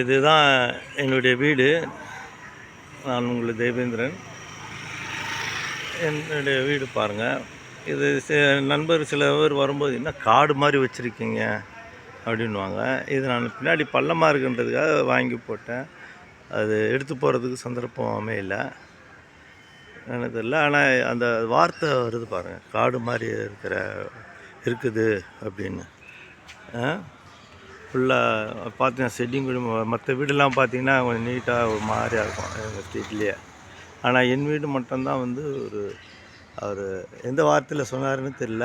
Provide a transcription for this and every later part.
இதுதான் என்னுடைய வீடு. நான் உங்கள் தேவேந்திரன். என்னுடைய வீடு பாருங்கள் இது நண்பர் சில பேர் வரும்போது என்ன காடு மாதிரி வச்சுருக்கீங்க? அப்படின்வாங்க இது நான் பின்னாடி பள்ளமாக இருக்குன்றதுக்காக வாங்கி போட்டேன். அது எடுத்து போகிறதுக்கு சந்தர்ப்பமே இல்லை. எனக்கு இல்லை ஆனால் அந்த வார்த்தை வருது பாருங்கள் காடு மாதிரி இருக்கிற இருக்குது அப்படின்னு. ஃபுல்லாக பார்த்தீங்கன்னா செட்டிங் வீடு மற்ற வீடெல்லாம் பார்த்தீங்கன்னா கொஞ்சம் நீட்டாக ஒரு மாதிரியாக இருக்கும் எங்கள் ஸ்ட்ரீட்லேயே ஆனால் என் வீடு மட்டும்தான் வந்து ஒரு அவர் எந்த வார்த்தையில் சொன்னாருன்னு தெரில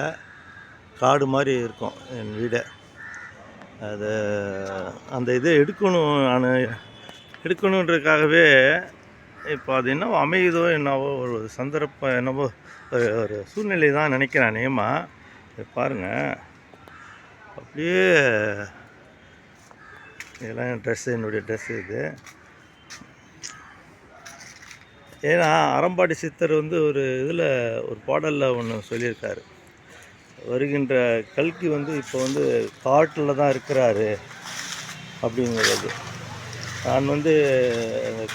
காடு மாதிரி இருக்கும் என் வீடை. அது அந்த இதை எடுக்கணும் நான் எடுக்கணுன்றதுக்காகவே இப்போ அது என்னவோ அமையுதோ என்னவோ ஒரு சந்தர்ப்பம் என்னவோ ஒரு- ஒரு சூழ்நிலை தான் நினைக்கிறேன் நேமா பாருங்கள் அப்படியே இதெல்லாம் என் ட்ரெஸ்ஸு என்னுடைய ட்ரெஸ்ஸு இது. ஏன்னா அறம்பாடி சித்தர் வந்து ஒரு இதில் ஒரு பாடலில் ஒன்று சொல்லியிருக்காரு. வருகின்ற கல்கி வந்து இப்போ வந்து காட்டில் தான் இருக்கிறாரு அப்படிங்கிறது. நான் வந்து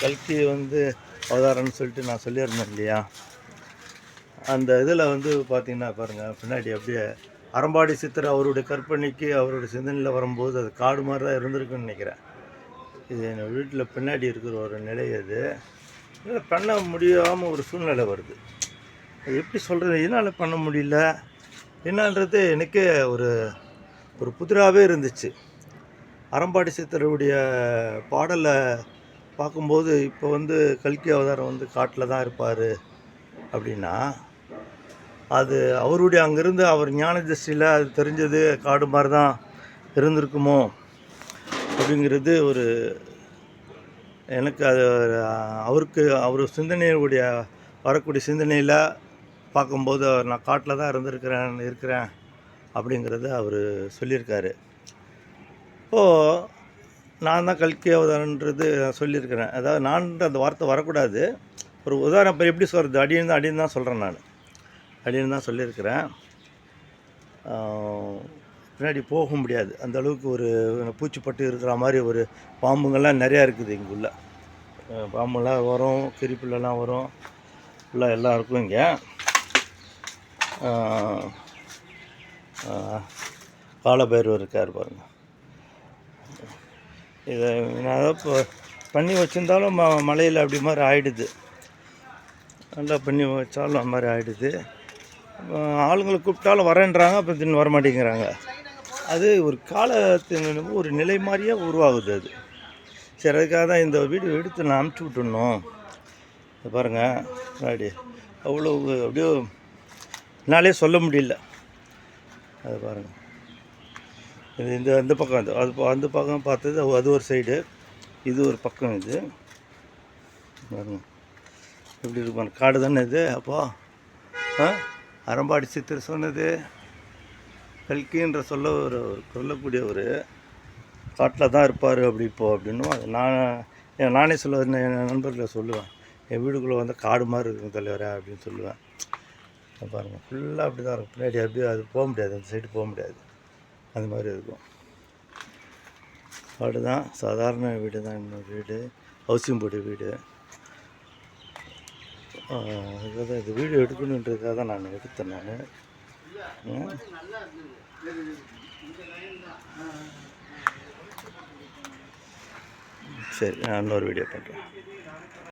கல்கி வந்து அவதாரம்னு சொல்லிட்டு நான் சொல்லியிருந்தேன் இல்லையா? அந்த இதில் வந்து பார்த்திங்கன்னா பாருங்கள் பின்னாடி அப்படியே அறம்பாடி சித்தர் அவருடைய கற்பனைக்கு அவருடைய சிந்தனையில் வரும்போது அது காடு மாதிரி தான் இருந்திருக்குன்னு நினைக்கிறேன். இது என் வீட்டில் பின்னாடி இருக்கிற ஒரு நிலை அது. இல்லை பண்ண முடியாமல் ஒரு சூழ்நிலை வருது. அது எப்படி சொல்கிறது என்னால் பண்ண முடியல. என்னன்றது எனக்கே ஒரு ஒரு புதிராகவே இருந்துச்சு. அறம்பாடி சித்தருடைய பாடலை பார்க்கும்போது இப்போ வந்து கல்கி அவதாரம் வந்து காட்டில் தான் இருப்பார் அப்படின்னா அது அவருடைய அங்கேருந்து அவர் ஞான திருஷ்டியில் அது தெரிஞ்சது காடு மாதிரி தான் இருந்திருக்குமோ அப்படிங்கிறது ஒரு எனக்கு அது அவருக்கு அவர் சிந்தனையுடைய வரக்கூடிய சிந்தனையில் பார்க்கும்போது அவர் நான் காட்டில் தான் இருந்திருக்கிறேன் இருக்கிறேன் அப்படிங்கிறத அவர் சொல்லியிருக்காரு. இப்போது நான் தான் கல்கி அவதாரன்றது நான் சொல்லியிருக்கிறேன். அதாவது நான் அந்த வார்த்தை வரக்கூடாது. ஒரு உதாரணம் இப்போ எப்படி சொல்கிறது அடின்னு தான் அடின்னு தான் சொல்கிறேன் நான். அப்படின்னு தான் சொல்லியிருக்கிறேன். பின்னாடி போக முடியாது. அந்த அளவுக்கு ஒரு பூச்சிப்பட்டு இருக்கிற மாதிரி ஒரு பாம்புங்கள்லாம் நிறையா இருக்குது இங்குள்ள பாம்புலாம் வரும் கிரிப்புலலாம் வரும். ஃபுல்லாக எல்லாம் இருக்கும் இங்கே காலபைரவர் இருக்கார் பாருங்கள் இதை நான் இப்போ பண்ணி வச்சுருந்தாலும் ம மலையில் அப்படி மாதிரி ஆகிடுது நல்லா பண்ணி வச்சாலும் அந்த மாதிரி ஆகிடுது ஆளுங்களை கூப்பிட்டாலும் வரேன்றாங்க அப்போ தின்னு வரமாட்டேங்கிறாங்க. அது ஒரு காலத்தின் ஒரு நிலை மாதிரியே உருவாகுது அது. சரி அதுக்காக தான் இந்த வீடியோ எடுத்து நான் அமுச்சு விட்டுடணும். பாருங்கள் முன்னாடி அவ்வளோ அப்படியே என்னாலே சொல்ல முடியல. அது பாருங்கள் இது இந்த அந்த பக்கம் அது அது அந்த பக்கம் பார்த்தது அது- ஒரு சைடு. இது ஒரு பக்கம் இது. பாருங்க. எப்படி இருக்கு காடு தானே இது? அப்போ. ஆ? அறம்பாடி சித்தர் சொன்னது கல்கின்ற சொல்ல ஒரு சொல்லக்கூடிய ஒரு காட்டில் தான் இருப்பார் அப்படி இப்போ அப்படின்னும் அது நான் என் நானே சொல்ல என் நண்பர்களை சொல்லுவேன். என் வீடுக்குள்ளே வந்து காடு மாதிரி இருக்கும் தலைவரே அப்படின்னு சொல்லுவேன். பாருங்கள் ஃபுல்லாக அப்படி தான் இருக்கும். பின்னாடி அப்படியே அது போக முடியாது அந்த சைடு போக முடியாது. அது மாதிரி இருக்கும். காடு தான் சாதாரண வீடு தான் இன்னொரு வீடு. ஹவுசிங் போர்டு வீடு. இதுதான் இது வீடியோ எடுக்கணுன்றதுக்காக தான் நான் எடுத்தேன் நான். சரி நான் இன்னொரு வீடியோ பண்ணுறேன்